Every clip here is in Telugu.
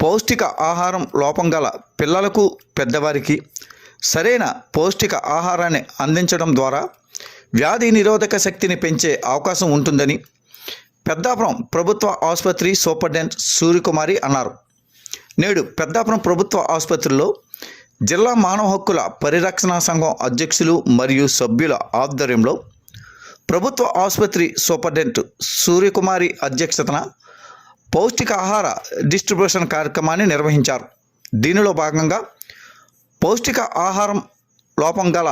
పౌష్టిక ఆహారం లోపం గల పిల్లలకు పెద్దవారికి సరైన పౌష్టిక ఆహారాన్ని అందించడం ద్వారా వ్యాధి నిరోధక శక్తిని పెంచే అవకాశం ఉంటుందని పెద్దాపురం ప్రభుత్వ ఆసుపత్రి సూపరింటెండెంట్ సూర్యకుమారి అన్నారు. నేడు పెద్దాపురం ప్రభుత్వ ఆసుపత్రిలో జిల్లా మానవ హక్కుల పరిరక్షణ సంఘం అధ్యక్షులు మరియు సభ్యుల ఆధ్వర్యంలో ప్రభుత్వ ఆసుపత్రి సూపరింటెండెంట్ సూర్యకుమారి అధ్యక్షతన పౌష్టికాహార డిస్ట్రిబ్యూషన్ కార్యక్రమాన్ని నిర్వహించారు. దీనిలో భాగంగా పౌష్టిక ఆహారం లోపం గల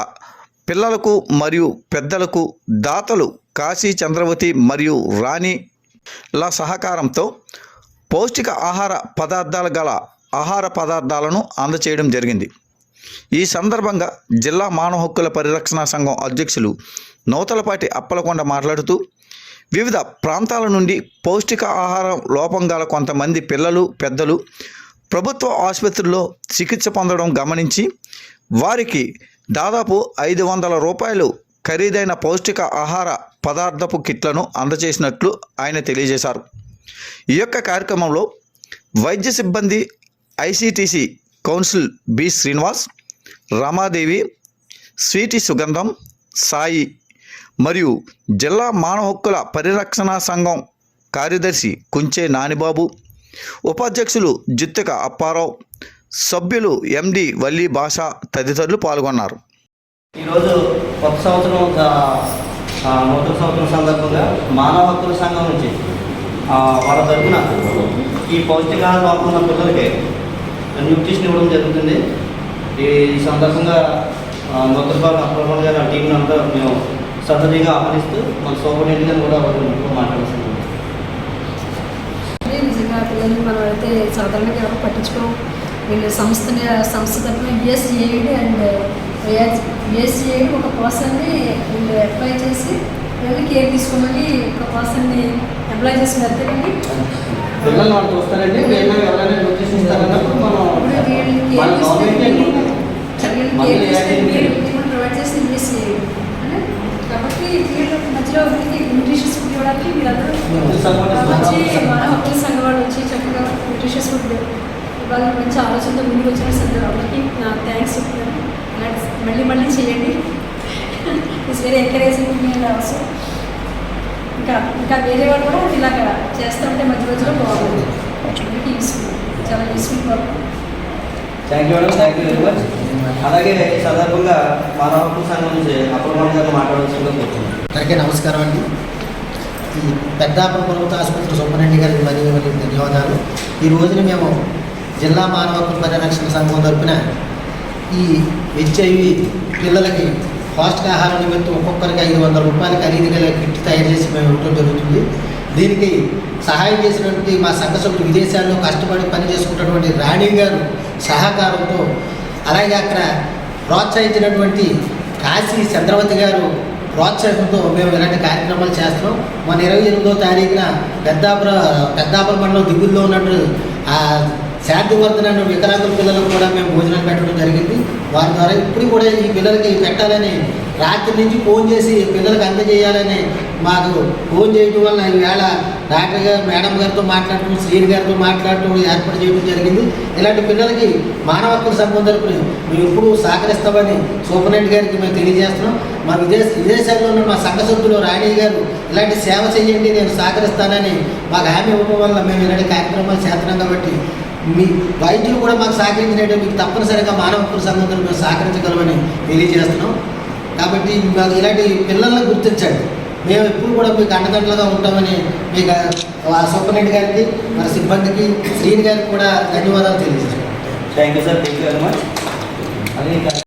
పిల్లలకు మరియు పెద్దలకు దాతలు కాశీ చంద్రవతి మరియు రాణిల సహకారంతో పౌష్టిక ఆహార పదార్థాలు గల ఆహార పదార్థాలను అందచేయడం జరిగింది. ఈ సందర్భంగా జిల్లా మానవ హక్కుల పరిరక్షణ సంఘం అధ్యక్షులు నూతలపాటి అప్పలకొండ మాట్లాడుతూ వివిధ ప్రాంతాల నుండి పౌష్టిక ఆహారం లోపం గల కొంతమంది పిల్లలు పెద్దలు ప్రభుత్వ ఆసుపత్రుల్లో చికిత్స పొందడం గమనించి వారికి దాదాపు ఐదు వందల రూపాయలు ఖరీదైన పౌష్టిక ఆహార పదార్థపు కిట్లను అందజేసినట్లు ఆయన తెలియజేశారు. ఈ యొక్క కార్యక్రమంలో వైద్య సిబ్బంది ICTC council B Srinivas Ramadevi Sweety Sugandham Sai మరియు జిల్లా మానవ హక్కుల పరిరక్షణ సంఘం కార్యదర్శి కుంచే నానిబాబు ఉపాధ్యక్షులు జిత్తిక అప్పారావు సభ్యులు ఎండి వల్లి భాష తదితరులు పాల్గొన్నారు. ఈరోజు కొత్త సంవత్సరం నూతన సంవత్సరం సందర్భంగా మానవ హక్కుల సంఘం నుంచి వాళ్ళ తరఫున ఈ పౌష్టికాహార లోపల పిల్లలకి న్యూట్రిషన్ ఇవ్వడం జరుగుతుంది. ఈ సందర్భంగా నూతన అప్రమణ గారు టీం అంతా మేము సహజంగా ఆహ్వానిస్తూ మన సూపరింటెండెంట్ గారు కూడా వాళ్ళు మాట్లాడుతున్నాం నిజంగా పిల్లల్ని మనం అయితే సాధారణంగా ఎవరు పట్టించుకోం. వీళ్ళు సంస్థని సంస్థ తరఫున యుఎస్ఏఐడి అండ్ యుఎస్ఏఐడి ఒక పర్సన్ని వీళ్ళు అప్లై చేసి పిల్లల్ని కేర్ తీసుకోమని ఒక పర్సన్ని అప్లై చేసి వెళ్తారండి పిల్లలు వాళ్ళు చూస్తారండి వీళ్ళు ఎవరైనా న్యూట్రిషన్ ఇస్తారన్నప్పుడు మనం ఇప్పుడు వీళ్ళకి మన కేర్ గవర్నమెంట్ తీసుకుని మళ్ళీ కేర్ యాడ్ తీసుకుని చేయండి. ప్రొవైడ్ చేసి యుఎస్ఏఐడి కాబట్టి వీళ్ళకి న్యూట్రిషన్స్ ఫుడ్ ఇవ్వడానికి వచ్చి మన హక్కుల సంఘం వాళ్ళు వచ్చి చక్కగా న్యూట్రిషియస్ ఫుడ్ ఇవాళ మంచి ఆలోచనతో ముందుకు వచ్చిన సందర్భం అందరికీ నా థ్యాంక్స్ చెప్తున్నాను. మళ్ళీ మళ్ళీ చేయండి. It's very encouraging me and also ఇంకా ఇంకా వేరే వాళ్ళు కూడా ఇలాగ చేస్తుంటే మధ్య మధ్యలో బాగుంది చాలా useful work thank you madam thank you very much అలాగే ఈ సందర్భంగా మానవ హక్కుల సంఘం నుంచి అప్రమణ గారు మాట్లాడాల్సిందిగా కోరుతున్నాను. అందరికీ నమస్కారం అండి. ఈ పెద్దాపురం ప్రభుత్వ ఆసుపత్రి సుబ్బారెడ్డి గారికి మరియు మరియు ధన్యవాదాలు. ఈ రోజున మేము జిల్లా మానవ హక్కుల పరిరక్షణ సంఘం తరపున ఈ హెచ్ఐవి పిల్లలకి పౌష్టికాహారం నిమిత్తం ఒక్కొక్కరికి ఐదు వందల రూపాయలు ఖరీదు గల కిట్ తయారు చేసి మేము ఇవ్వడం జరుగుతుంది. దీనికి సహాయం చేసినటువంటి మా సంఘ సభ్యులు విదేశాల్లో కష్టపడి పని చేసుకుంటున్నటువంటి రాణి గారు సహకారంతో అలాగే అక్కడ ప్రోత్సహించినటువంటి కాశీ చంద్రవతి గారు ప్రోత్సాహంతో మేము ఇలాంటి కార్యక్రమాలు చేస్తున్నాం. మన ఇరవై ఎనిమిదో తారీఖున పెద్దాపుర పెద్దాపురం మండలం దిగుల్లో ఉన్నట్టు శాంతివర్ధన వికలాంగుల పిల్లలకు కూడా మేము భోజనాలు పెట్టడం జరిగింది. వారి ద్వారా ఇప్పుడు కూడా ఈ పిల్లలకి పెట్టాలని రాత్రి నుంచి ఫోన్ చేసి పిల్లలకు అందజేయాలని మాకు ఫోన్ చేయడం వల్ల ఈవేళ డాక్టర్ గారు మేడం గారితో మాట్లాడటం శ్రీని గారితో మాట్లాడటం ఏర్పాటు చేయడం జరిగింది. ఇలాంటి పిల్లలకి మానవ హక్కుల సంఘం మేము ఎప్పుడు సహకరిస్తామని సూపరింటెండెంట్ గారికి మేము తెలియజేస్తున్నాం. మా విదేశ విదేశాల్లో ఉన్న మా సంఘ సభ్యులు రాణి గారు ఇలాంటి సేవ చేయండి నేను సహకరిస్తానని మాకు హామీ ఇవ్వడం వల్ల మేము ఇలాంటి కార్యక్రమాలు చేస్తున్నాం కాబట్టి మీ వైద్యులు కూడా మాకు సహకరించినట్టు మీకు తప్పనిసరిగా మానవ హక్కుల సంఘం మేము సహకరించగలమని తెలియజేస్తున్నాం. కాబట్టి మాకు ఇలాంటి పిల్లల్ని గుర్తించండి. మేము ఎప్పుడు కూడా మీకు అండదండలుగా ఉంటామని మీకు ఆ సూపరింటెండెంట్ గారికి మన సిబ్బందికి శ్రీని గారికి కూడా ధన్యవాదాలు తెలియజేస్తాం thank you sir thank you very much అలాగే